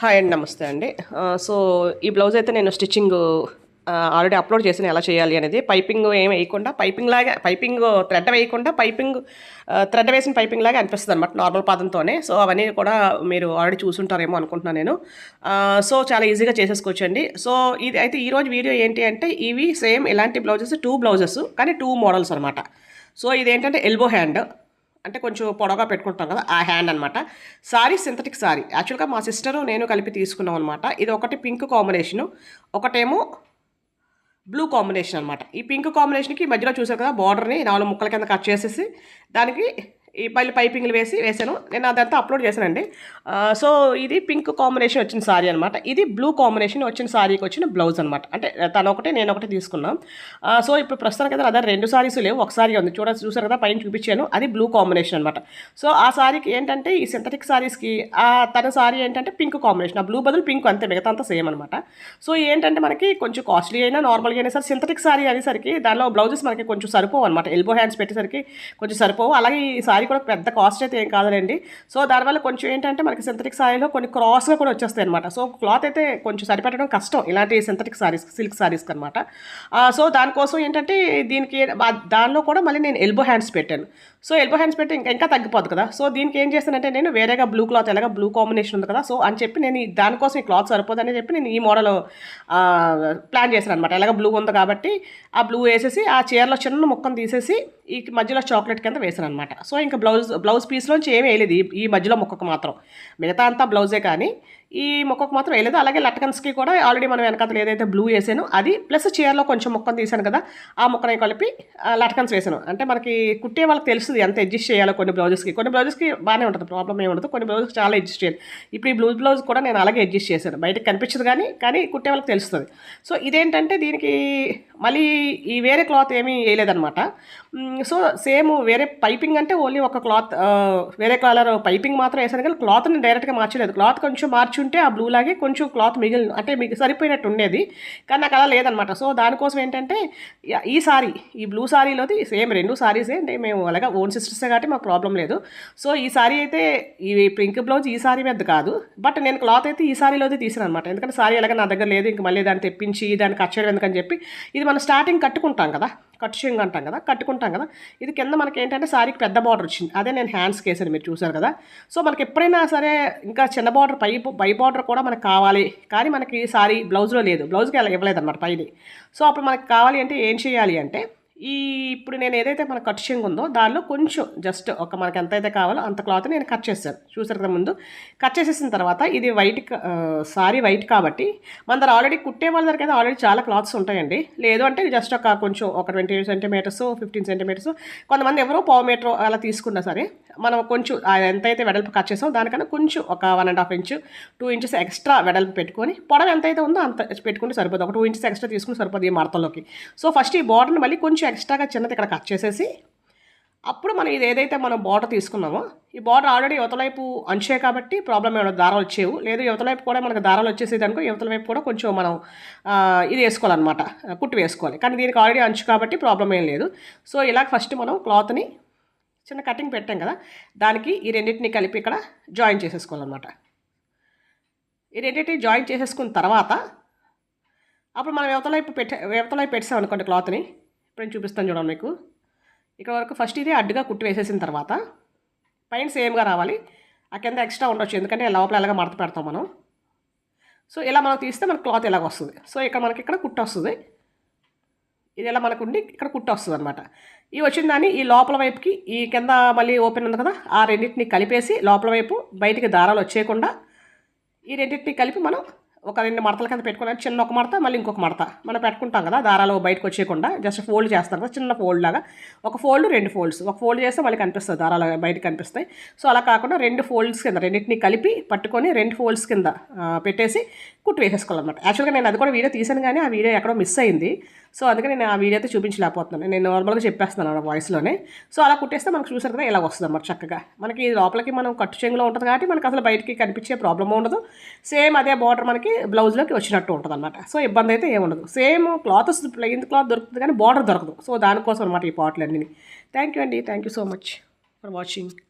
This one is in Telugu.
హాయ్ అండి నమస్తే అండి. సో ఈ బ్లౌజ్ అయితే నేను స్టిచ్చింగ్ ఆల్రెడీ అప్లోడ్ చేసిన ఎలా చేయాలి అనేది. పైపింగ్ ఏం వేయకుండా పైపింగ్ లాగా పైపింగ్ థ్రెడ్ వేయకుండా పైపింగ్ థ్రెడ్ వేసిన పైపింగ్ లాగా అనిపిస్తుంది అనమాట నార్మల్ పాదంతోనే. సో అవన్నీ కూడా మీరు ఆల్రెడీ చూసుంటారేమో అనుకుంటున్నాను నేను. సో చాలా ఈజీగా చేసేసుకోవచ్చండి. సో ఇది అయితే ఈరోజు వీడియో ఏంటి అంటే ఇవి సేమ్ ఇలాంటి బ్లౌజెస్ టూ బ్లౌజెస్ కానీ టూ మోడల్స్ అనమాట సో ఇదేంటంటే ఎల్బో హ్యాండ్ అంటే కొంచెం పొడవుగా పెట్టుకుంటాం కదా ఆ హ్యాండ్ అనమాట సారీ సింథటిక్ సారీ యాక్చువల్గా మా సిస్టరు నేను కలిపి తీసుకున్నాం అనమాట ఇది ఒకటి పింక్ కాంబినేషను ఒకటేమో బ్లూ కాంబినేషన్ అనమాట ఈ పింక్ కాంబినేషన్కి మధ్యలో చూసారు కదా బార్డర్ని నాలుగు ముక్కల కింద కట్ చేసేసి దానికి ఈ పైలు పైపింగ్లు వేసి వేసాను నేను అదంతా అప్లోడ్ చేశానండి. సో ఇది పింక్ కాంబినేషన్ వచ్చిన సారీ అనమాట ఇది బ్లూ కాంబినేషన్ వచ్చిన సారీకి వచ్చిన బ్లౌజ్ అనమాట అంటే తను ఒకటే నేను ఒకటే తీసుకున్నాం సో ఇప్పుడు ప్రస్తుతానికి అయితే అదే రెండు సారీస్ లేవు. ఒక సారీ ఉంది. చూడ చూసారు కదా పైన చూపించాను. అది బ్లూ కాంబినేషన్ అనమాట సో ఆ సారీకి ఏంటంటే ఈ సింథటిక్ సారీస్కి తన సారీ ఏంటంటే పింక్ కాంబినేషన్. ఆ బ్లూ బదులు పింక్ అంతే మిగతా అంతా సేమ్ అనమాట సో ఏంటంటే మనకి కొంచెం కాస్ట్లీ అయినా నార్మల్గా అయినా సరే సింథటిక్ సారీ అనేసరికి దానిలో బ్లౌజెస్ మనకి కొంచెం సరిపోవు అనమాట ఎల్బో హ్యాండ్స్ పెట్టేసరికి కొంచెం సరిపోవు. అలాగే ఈ సారీ కూడా పెద్ద కాస్ట్ అయితే ఏం కాదులేండి. సో దానివల్ల కొంచెం ఏంటంటే మనకి సింథటిక్ సారీలో కొన్ని క్రాస్గా కూడా వచ్చేస్తాయి అనమాట సో క్లాత్ అయితే కొంచెం సరిపెట్టడం కష్టం. ఇలాంటి సింథటిక్ సారీస్ సిల్క్ సారీస్కి అనమాట సో దానికోసం ఏంటంటే దీనికి దానిలో కూడా మళ్ళీ నేను ఎల్బో హ్యాండ్స్ పెట్టాను. సో ఎల్బో హ్యాండ్స్ పెట్టి ఇంకా ఇంకా తగ్గిపోదు కదా. సో దీనికి ఏం చేస్తానంటే నేను వేరేగా బ్లూ క్లాత్ ఎలాగా బ్లూ కాంబినేషన్ ఉంది కదా. సో అని చెప్పి నేను దానికోసం ఈ క్లాత్ సరిపోదని చెప్పి నేను ఈ మోడల్ ప్లాన్ చేశాను అనమాట ఎలాగ బ్లూ ఉంది కాబట్టి ఆ బ్లూ వేసేసి ఆ చీరలో చిన్న ముక్కను తీసేసి ఈ మధ్యలో చాక్లెట్ కింద వేసాను అనమాట సో ఇంకా బ్లౌజ్ బ్లౌజ్ పీస్లోంచి ఏమీ వేయలేదు. ఈ- మధ్యలో మొక్కకు మాత్రం. మిగతా అంతా బ్లౌజే కానీ ఈ మొక్కకు మాత్రం వేయలేదు. అలాగే లట్కన్స్కి కూడా ఆల్రెడీ మనం వెనకాతలు ఏదైతే బ్లూ వేసాను అది ప్లస్ చీరలో కొంచెం మొక్కను తీసాను కదా ఆ మొక్కని కలిపి ఆ, వేసాను. అంటే మనకి కుట్టే వాళ్ళకి తెలుస్తుంది ఎంత అడ్జస్ట్ చేయాలో కొన్ని బ్లౌజెస్కి. కొన్ని బ్లౌజెస్కి బాగానే ఉంటుంది. ప్రాబ్లం ఏమి ఉండదు. కొన్ని బ్లౌజెస్ చాలా అడ్జస్ట్ చేయాలి. ఇప్పుడు ఈ బ్లూ బ్లౌజ్ కూడా నేను అలాగే అడ్జస్ట్ చేశాను. బయటకు కనిపించదు కానీ కానీ కుట్టే వాళ్ళకి తెలుస్తుంది. సో ఇదేంటంటే దీనికి మళ్ళీ ఈ వేరే క్లాత్ ఏమీ వేయలేదన్నమాట. సో సేమ్ వేరే పైపింగ్ అంటే ఓన్లీ ఒక క్లాత్ వేరే కలర్ పైపింగ్ మాత్రం వేసాను కానీ క్లాత్ని డైరెక్ట్గా మార్చలేదు. క్లాత్ కొంచెం మార్చుంటే ఆ బ్లూ లాగే కొంచెం క్లాత్ మిగిలిన అంటే మీకు సరిపోయినట్టు ఉండేది. కానీ నాకు అలా లేదనమాట సో దానికోసం ఏంటంటే ఈ సారీ ఈ బ్లూ సారీలోది సేమ్ రెండు సారీసే. అంటే మేము అలాగా ఓన్ సిస్టర్సే కాబట్టి మాకు ప్రాబ్లం లేదు. సో ఈ సారీ అయితే ఈ పింక్ బ్లౌజ్ ఈ సారీ మీద కాదు. బట్ నేను క్లాత్ అయితే ఈ సారీలోది తీసాను అనమాట ఎందుకంటే సారీ అలాగే నా దగ్గర లేదు. ఇంక మళ్ళీ దాన్ని తెప్పించి దాన్ని కట్ చేయడం ఎందుకని చెప్పి ఇది మనం స్టార్టింగ్ కట్టుకుంటాం కదా. కట్ షేంగ్ అంటాం కదా కట్టుకుంటాం కదా. ఇది కింద మనకి ఏంటంటే సారీకి పెద్ద బార్డర్ వచ్చింది. అదే నేను హ్యాండ్స్కి వేసాను మీరు చూసారు కదా. సో మనకి ఎప్పుడైనా సరే ఇంకా చిన్న బార్డర్ పై పై బార్డర్ కూడా మనకు కావాలి. కానీ మనకి సారీ బ్లౌజ్లో లేదు. బ్లౌజ్కి అలా ఇవ్వలేదు అనమాట పైది. సో అప్పుడు మనకి కావాలి అంటే ఏం చేయాలి అంటే ఈ ఇప్పుడు నేను ఏదైతే మన కట్ షేంగ్ ఉందో దానిలో కొంచెం జస్ట్ ఒక మనకి ఎంత అయితే కావాలో అంత క్లాత్ నేను కట్ చేశాను. చూసారు కదా ముందు? కట్ చేసేసిన తర్వాత ఇది వైట్ సారీ వైట్ కాబట్టి మన దగ్గర ఆల్రెడీ కుట్టే వాళ్ళ దగ్గర అయితే ఆల్రెడీ చాలా క్లాత్స్ ఉంటాయండి. లేదు అంటే జస్ట్ ఒక కొంచెం ఒక ట్వంటీ సెంటీమీటర్స్ ఫిఫ్టీన్ సెంటీమీటర్స్ కొంతమంది ఎవరో పావు మీటర్ అలా తీసుకున్నా సరే మనం కొంచెం ఎంతైతే వెడల్పు కట్ చేసామో దానికన్నా కొంచెం ఒక one and half inch two inches extra వెడల్పు పెట్టుకొని పొడవ ఎంతైతే ఉందో అంత పెట్టుకుంటే సరిపోతుంది ఒక టూ ఇంచెస్ ఎక్స్ట్రా తీసుకుని సరిపోతుంది ఈ మడతలోకి సో ఫస్ట్ ఈ బార్డర్ని మళ్ళీ కొంచెం ఎక్స్ట్రాగా చిన్నది ఇక్కడ కట్ చేసేసి అప్పుడు మనం ఇది ఏదైతే మనం బార్డర్ తీసుకున్నామో ఈ బార్డర్ ఆల్రెడీ యువతలైపు అంచే కాబట్టి ప్రాబ్లం ఏమైనా దారాలు వచ్చేవు. లేదు యువతలైపు కూడా మనకు దారాలు వచ్చేసేది అనుకో యువతల వైపు కూడా కొంచెం మనం ఇది వేసుకోవాలన్నమాట కుట్టు వేసుకోవాలి. కానీ దీనికి ఆల్రెడీ అంచు కాబట్టి ప్రాబ్లం ఏం లేదు. సో ఇలా ఫస్ట్ మనం క్లాత్ని చిన్న కటింగ్ పెట్టాం కదా దానికి ఈ రెండింటిని కలిపి ఇక్కడ జాయిన్ చేసేసుకోవాలన్నమాట. ఈ రెండింటిని జాయిన్ చేసేసుకున్న తర్వాత అప్పుడు మనం యువతలైపు పెట్టే యువతలైపు పెట్టాం అనుకోండి క్లాత్ని ఇప్పుడు నేను చూపిస్తాను చూడండి మీకు. ఇక్కడ వరకు ఫస్ట్ ఇది అడ్డుగా కుట్టి వేసేసిన తర్వాత పైన సేమ్గా రావాలి. ఆ కింద ఎక్స్ట్రా ఉండొచ్చు ఎందుకంటే లోపల ఎలాగ మడత పెడతాం మనం. సో ఇలా మనం తీస్తే మనకు క్లాత్ ఇలాగ వస్తుంది. సో ఇక్కడ మనకి ఇక్కడ కుట్టు వస్తుంది. ఇది ఇలా మనకు ఉండి ఇక్కడ కుట్టు వస్తుంది అనమాట ఈ వచ్చిన దాన్ని ఈ లోపల వైపుకి ఈ కింద మళ్ళీ ఓపెన్ ఉంది కదా ఆ రెండింటిని కలిపేసి లోపల వైపు బయటికి దారాలు వచ్చేయకుండా ఈ రెండింటిని కలిపి మనం ఒక రెండు మడతల కింద పెట్టుకున్నాను చిన్న ఒక మడత మళ్ళీ ఇంకొక మడత. మనం పెట్టుకుంటాం కదా దారాలు బయటకు వచ్చేయకుండా జస్ట్ ఫోల్డ్ చేస్తాం కదా చిన్న ఫోల్డ్ లాగా. ఒక ఫోల్డ్ రెండు ఫోల్డ్స్ ఒక ఫోల్డ్ చేస్తే మళ్ళీ కనిపిస్తుంది దారాలు బయట కనిపిస్తాయి. సో అలా కాకుండా రెండు ఫోల్డ్స్ కింద రెండింటిని కలిపి పట్టుకొని రెండు ఫోల్డ్స్ కింద పెట్టేసి కుట్టు వేసేసుకోవాలన్నమాట. యాక్చువల్గా నేను అది కూడా వీడియో తీసాను కానీ ఆ వీడియో ఎక్కడో మిస్ అయింది. సో అందుకని నేను ఆ వీడియో అయితే చూపించలేకపోతున్నాను. నేను నార్మల్గా చెప్పేస్తున్నాను వాయిస్లోనే సో అలా కుట్టేస్తే మనకు చూసారు కదా ఇలా వస్తుంది అన్నమాట చక్కగా. మనకి లోపలికి మనం కట్టు చెంగులో ఉంటుంది కాబట్టి మనకి అసలు బయటికి కనిపించే ప్రాబ్లం ఉండదు. సేమ్ అదే బార్డర్ మనకి బ్లౌజ్లోకి వచ్చినట్టు ఉంటుంది అనమాట సో ఇబ్బంది అయితే ఏముండదు సేమ్ క్లాత్ ప్లెయిన్ క్లాత్ దొరుకుతుంది కానీ బార్డర్ దొరకదు. సో దానికోసం అనమాట ఈ పాటలన్నీ థ్యాంక్ యూ అండి. Thank you so much for watching